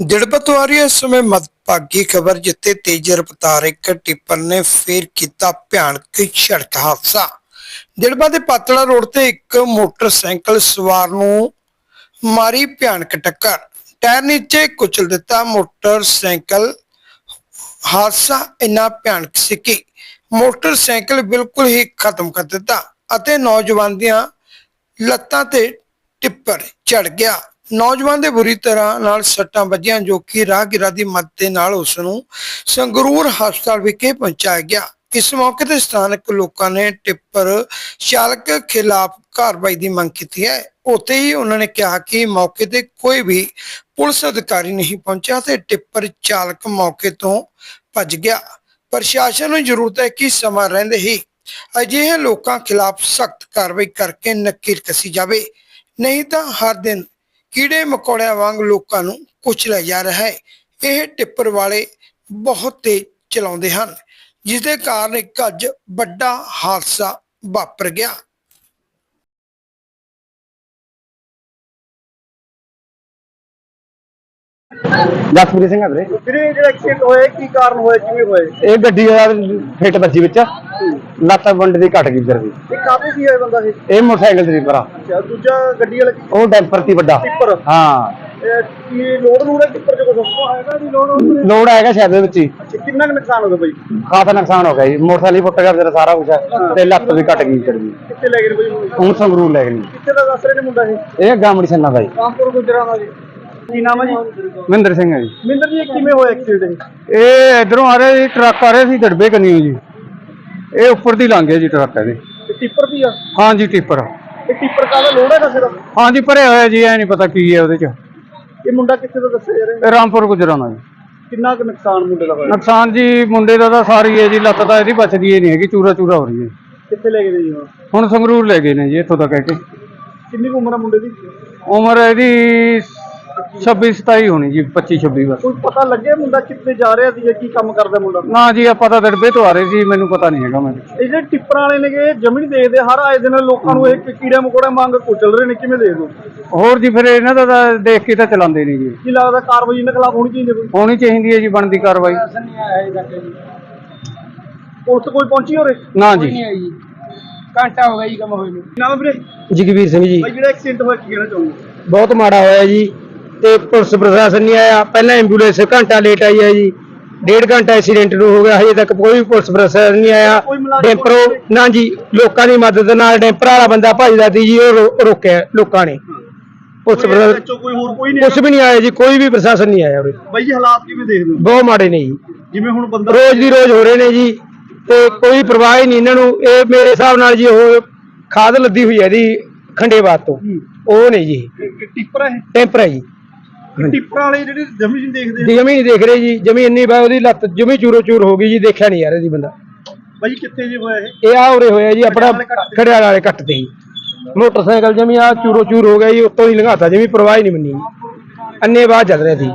ਆ ਰਹੀ ਹੈ ਇਸ ਸਮੇਂ ਮਦਭਾਗੀ ਖਬਰ ਜਿੱਤੇ ਤੇਜ਼ ਰਫ਼ਤਾਰ ਇੱਕ ਟਿੱਪਰ ਨੇ ਫੇਰ ਕੀਤਾ ਭਿਆਨਕ ਸੜਕ ਹਾਦਸਾ। ਦਿੜਬਾ ਦੇ ਪਾਤੜਾ ਰੋਡ ਤੇ ਇੱਕ ਮੋਟਰਸਾਈਕਲ ਸਵਾਰ ਨੂੰ ਮਾਰੀ ਭਿਆਨਕ ਟੱਕਰ। ਟਾਇਰ ਨੀਚੇ ਕੁਚਲ ਦਿੱਤਾ ਮੋਟਰਸਾਈਕਲ। ਹਾਦਸਾ ਇੰਨਾ ਭਿਆਨਕ ਸੀ ਕਿ ਮੋਟਰਸਾਈਕਲ ਬਿਲਕੁਲ ਹੀ ਖਤਮ ਕਰ ਦਿੱਤਾ ਅਤੇ ਨੌਜਵਾਨ ਦੀਆਂ ਲੱਤਾਂ ਤੇ ਟਿੱਪਰ ਚੜ ਗਿਆ। ਨੌਜਵਾਨ ਦੇ ਬੁਰੀ ਤਰ੍ਹਾਂ ਨਾਲ ਸੱਟਾਂ ਵੱਜੀਆਂ ਜੋ ਕਿ ਰਾਹਗੀਰਾਂ ਦੀ ਮਦਦ ਨਾਲ ਉਸ ਨੂੰ ਸੰਗਰੂਰ ਹਸਪਤਾਲ ਵਿਖੇ ਪਹੁੰਚਾਇਆ ਗਿਆ। ਇਸ ਮੌਕੇ ਤੇ ਸਥਾਨਕ ਲੋਕਾਂ ਨੇ ਟਿੱਪਰ ਚਾਲਕ ਖਿਲਾਫ ਕਾਰਵਾਈ ਦੀ ਮੰਗ ਕੀਤੀ ਹੈ। ਉੱਥੇ ਹੀ ਉਹਨਾਂ ਨੇ ਕਿਹਾ ਕਿ ਮੌਕੇ ਤੇ ਕੋਈ ਵੀ ਪੁਲਿਸ ਅਧਿਕਾਰੀ ਨਹੀਂ ਪਹੁੰਚਿਆ ਤੇ ਟਿੱਪਰ ਚਾਲਕ ਮੌਕੇ ਤੋਂ ਭੱਜ ਗਿਆ। ਪ੍ਰਸ਼ਾਸਨ ਨੂੰ ਜ਼ਰੂਰਤ ਹੈ ਕਿ ਸਮਾਂ ਰਹਿੰਦੇ ਹੀ ਅਜਿਹੇ ਲੋਕਾਂ ਖਿਲਾਫ ਸਖਤ ਕਾਰਵਾਈ ਕਰਕੇ ਨਕੀਰ ਕਸੀ ਜਾਵੇ। ਨਹੀਂ ਤਾਂ ਹਰ ਦਿਨ ਕੀੜੇ ਮਕੌੜਿਆਂ ਵਾਂਗ ਲੋਕਾਂ ਨੂੰ ਕੁਚਲਿਆ ਜਾ ਰਿਹਾ ਹੈ। ਇਹ ਟਿੱਪਰ ਵਾਲੇ ਬਹੁਤ ਤੇਜ਼ ਚਲਾਉਂਦੇ ਹਨ ਜਿਸ ਦੇ ਕਾਰਨ ਇੱਕ ਅੱਜ ਵੱਡਾ ਹਾਦਸਾ ਵਾਪਰ ਗਿਆ। ਜਸਪ੍ਰੀਤ ਸਿੰਘ ਆ ਵੀਰੇ। ਵੀਰੇ ਜਿਹੜਾ ਐਕਸੀਡੈਂਟ ਹੋਇਆ ਕੀ ਕਾਰਨ ਹੋਇਆ ਕਿਵੇਂ ਹੋਇਆ? ਇਹ ਗੱਡੀ ਦਾ ਫਿੱਟ ਵੱਜੀ ਵਿੱਚ। ਲੱਤ ਵੰਡ ਦੀ ਘਟ ਗਈ ਵੀਰ ਦੀ ਇਹ ਕਾਹਦੇ ਸੀ ਇਹ ਬੰਦਾ ਇਹ ਇਹ ਮੋਟਰਸਾਈਕਲ ਤੇ ਭਰਾ ਅੱਛਾ ਦੂਜਾ ਗੱਡੀ ਵਾਲਾ ਕੀ? ਉਹ ਡੈਂਪਰ ਸੀ ਵੱਡਾ। ਟਿੱਪਰ ਹਾਂ। ਇਹ ਕੀ ਲੋਡ ਲੋਡ ਹੈ ਟਿੱਪਰ ਚ ਕੁਝ ਹੈਗਾ ਜੀ ਲੋਡ? ਲੋਡ ਹੈਗਾ ਸ਼ਾਇਦ ਦੇ ਵਿੱਚ ਹੀ। ਅੱਛਾ ਕਿੰਨਾ ਕੁ ਨੁਕਸਾਨ ਹੋ ਗਿਆ ਬਾਈ? ਖਾਸਾ ਨੁਕਸਾਨ ਹੋ ਗਿਆ ਜੀ। ਮੋਟਰਸਾਈਕਲ ਹੀ ਫੁੱਟ ਗਿਆ ਸਾਰਾ ਕੁਝ ਤੇ ਲੱਤ ਵੀ ਘਟ ਗਈ ਵੀਰ ਦੀ ਕਿੱਥੇ ਲੈ ਗਏ ਬਾਈ ਹੁਣ? ਹੁਣ ਸੰਗਰੂਰ ਲੈ ਗਈ ਕਿੱਥੇ ਦਾ ਦੱਸ ਰਹੇ ਨੇ ਮੁੰਡਾ ਇਹ? ਇਹ ਗਾਮੜੀ ਸੰਨਾ ਦਾ ਜੀ ਕਾਮਪੁਰ ਗੁਜਰਾਂ ਦਾ ਜੀ। ਕੀ ਨਾਮ ਹੈ ਜੀ? ਮਹਿੰਦਰ ਸਿੰਘ ਹੈ ਜੀ। ਮਿੰਦਰ ਜੀ ਇਹ ਕਿਵੇਂ ਹੋਇਆ ਐਕਸੀਡੈਂਟ ਇਹ? ਇਧਰੋਂ ਆ ਰਹੇ ਸੀ ਟਰੱਕ ਆ ਰਹੇ ਸੀ ਦੜਬੇ ਕੰਨੀਓ ਜੀ। ਇਹ ਉੱਪਰ ਦੀ ਲੰਘ ਗਿਆ ਜੀ ਟਰੱਕ ਇਹਦੇ। ਇਹ ਟਿੱਪਰ ਦੀ ਆ? ਹਾਂ ਜੀ ਟਿੱਪਰ। ਇਹ ਟਿੱਪਰ ਕਾਹਦਾ ਲੋਡ ਹੈਗਾ ਸਿਰ ਹਾਂ ਜੀ ਭਰਿਆ ਹੋਇਆ ਜੀ ਐ ਨਹੀਂ ਪਤਾ ਕੀ ਹੈ ਉਹਦੇ ਚ। ਇਹ ਮੁੰਡਾ ਕਿੱਥੇ ਦਾ ਦੱਸਿਆ ਜਾ ਰਿਹਾ? ਇਹ ਰਾਮਪੁਰ ਗੁਜਰਾਣਾ ਜੀ। ਕਿੰਨਾ ਕੁ ਨੁਕਸਾਨ ਮੁੰਡੇ ਦਾ ਹੋਇਆ? ਨੁਕਸਾਨ ਜੀ ਮੁੰਡੇ ਦਾ ਤਾਂ ਸਾਰੀ ਹੈ ਜੀ ਲੱਤ ਤਾਂ ਇਹਦੀ ਬਚਦੀ ਹੀ ਨਹੀਂ ਹੈਗੀ ਚੂਰਾ ਚੂਰਾ ਹੋ ਰਹੀ ਹੈ। ਕਿੱਥੇ ਲੈ ਗਏ ਨੇ ਜੀ ਹੁਣ? ਹੁਣ ਸੰਗਰੂਰ ਲੈ ਗਏ ਨੇ ਜੀ ਇੱਥੋਂ ਤੱਕ ਕਹਿ ਕੇ। ਕਿੰਨੀ ਕੁ ਉਮਰ ਹੈ ਮੁੰਡੇ ਦੀ? ਉਮਰ ਇਹਦੀ 26 27 ਹੋਣੀ ਜੀ 25 26 ਬਸ। ਕੋਈ ਪਤਾ ਲੱਗਿਆ ਮੁੰਡਾ ਕਿੱਥੇ ਜਾ ਰਿਹਾ ਸੀ ਕੀ ਕੰਮ ਕਰਦਾ ਮੁੰਡਾ? ਨਾ ਜੀ ਆਪਾਂ ਤਾਂ ਦੜਬੇ ਤੋਂ ਆ ਰਹੇ ਸੀ ਮੈਨੂੰ ਪਤਾ ਨਹੀਂ ਹੈਗਾ ਮੈਂ। ਇਹ ਜਿਹੜੇ ਟਿੱਪਰਾਂ ਵਾਲੇ ਨੇਗੇ ਜਮੀ ਨਹੀਂ ਦੇਖਦੇ ਹਰ ਆਏ ਦਿਨ ਲੋਕਾਂ ਨੂੰ ਇਹ ਕੀੜੇ ਮਕੌੜੇ ਮੰਗ ਕੁਚਲ ਰਹੇ ਨੇ ਕਿਵੇਂ ਦੇਖਦੇ ਹੋ? ਹੋਰ ਜੀ ਫਿਰ ਇਹਨਾਂ ਦਾ ਤਾਂ ਦੇਖ ਕੇ ਤਾਂ ਚਲਾਉਂਦੇ ਨਹੀਂ ਜੀ। ਕੀ ਲੱਗਦਾ ਕਾਰਵਾਈ ਇਹਨਾਂ ਖਿਲਾਫ ਹੋਣੀ ਚਾਹੀਦੀ ਹੈ ਕੋਈ? ਹੋਣੀ ਚਾਹੀਦੀ ਹੈ ਜੀ ਬਣਦੀ ਕਾਰਵਾਈ। ਪੁਲਿਸ ਕੋਈ ਪਹੁੰਚੀ ਹੋਰੇ? ਨਾ ਜੀ। ਘੰਟਾ ਹੋ ਗਿਆ ਜੀ ਕੰਮ ਹੋਏ ਨੂੰ। ਨਾਮ ਵੀਰੇ? ਜਗਵੀਰ ਸਿੰਘ ਜੀ। ਭਾਈ ਜਿਹੜਾ ਐਕਸੀਡੈਂਟ ਹੋਇਆ ਕੀ ਕਹਿਣਾ ਚਾਹੁੰਦੇ ਬਹੁਤ ਮਾੜਾ ਹੋਇਆ ਜੀ। ਤੇ ਪੁਲਿਸ ਪ੍ਰਸ਼ਾਸਨ ਨਹੀਂ ਆਇਆ। ਪਹਿਲਾਂ ਐਂਬੂਲੈਂਸ ਘੰਟਾ ਲੇਟ ਆਈ ਹੈ ਜੀ। ਡੇਢ ਘੰਟਾ ਐਕਸੀਡੈਂਟ ਨੂੰ ਹੋ ਗਿਆ। ਹਜੇ ਤੱਕ ਕੋਈ ਪੁਲਿਸ ਪ੍ਰਸ਼ਾਸਨ ਨਹੀਂ ਆਇਆ। ਡੈਂਪਰੋ ਨਾ ਜੀ ਲੋਕਾਂ ਦੀ ਮਦਦ ਨਾਲ ਡੈਂਪਰ ਵਾਲਾ ਬੰਦਾ ਭੱਜਦਾ ਸੀ ਜੀ ਉਹ ਰੋਕਿਆ ਲੋਕਾਂ ਨੇ। ਪੁਲਿਸ ਪ੍ਰਸ਼ਾਸਨ ਵਿੱਚੋਂ ਕੋਈ ਹੋਰ ਕੋਈ ਨਹੀਂ ਕੁਛ ਵੀ ਨਹੀਂ ਆਇਆ ਜੀ ਕੋਈ ਵੀ ਪ੍ਰਸ਼ਾਸਨ ਨਹੀਂ ਆਇਆ ਉਰੇ। ਬਾਈ ਜੀ ਹਾਲਾਤ ਕਿਵੇਂ ਦੇਖਦੇ ਹੋ? ਬਹੁਤ ਮਾੜੇ ਨੇ ਜੀ। ਜਿਵੇਂ ਹੁਣ ਬੰਦਾ ਰੋਜ਼ ਦੀ ਰੋਜ਼ ਹੋ ਰਹੇ ਨੇ ਜੀ। ਤੇ ਕੋਈ ਪਰਵਾਹ ਹੀ ਨਹੀਂ ਇਹਨਾਂ ਨੂੰ। ਇਹ ਮੇਰੇ ਹਿਸਾਬ ਨਾਲ ਜੀ ਉਹ ਖਾਦ ਲੱਦੀ ਹੋਈ ਹੈ ਇਹਦੀ ਖੰਡੇਬਾਦ ਤੋਂ। ਉਹ ਨਹੀਂ ਜੀ। ਟਿੱਪਰ ਹੈ ਟੈਂਪਰ ਹੈ ਜੀ। ਟਿੱਪਰ ਵਾਲੇ ਜਿਹੜੇ ਜਮੀ ਨਹੀਂ ਦੇਖਦੇ ਜਮੀ ਨਹੀਂ ਦੇਖ ਰਹੇ ਜੀ ਜਮੀ ਇੰਨੀ ਬਾ ਉਹਦੀ ਲੱਤ ਜਮੀ ਚੂਰੋ ਚੂਰ ਹੋ ਗਈ ਜੀ ਦੇਖਿਆ ਨਹੀਂ ਯਾਰ ਇਹਦੀ ਬੰਦਾ। ਬਾਈ ਕਿੱਥੇ ਜੇ ਹੋਇਆ ਇਹ? ਇਹ ਆ ਉਰੇ ਹੋਇਆ ਜੀ ਆਪਣਾ ਖੜਿਆਲ ਵਾਲੇ ਕੱਟ ਤੇ। ਜੀ। ਮੋਟਰਸਾਈਕਲ ਜਮੀ ਆ ਚੂਰੋ ਚੂਰ ਹੋ ਗਿਆ ਜੀ ਉੱਤੋਂ ਹੀ ਲੰਘਾਤਾ ਜਮੀ ਪਰਵਾਹ ਹੀ ਨਹੀਂ ਮੰਨੀ। ਅੰਨੇ ਬਾਅਦ ਚੱਲ ਰਿਹਾ ਸੀ।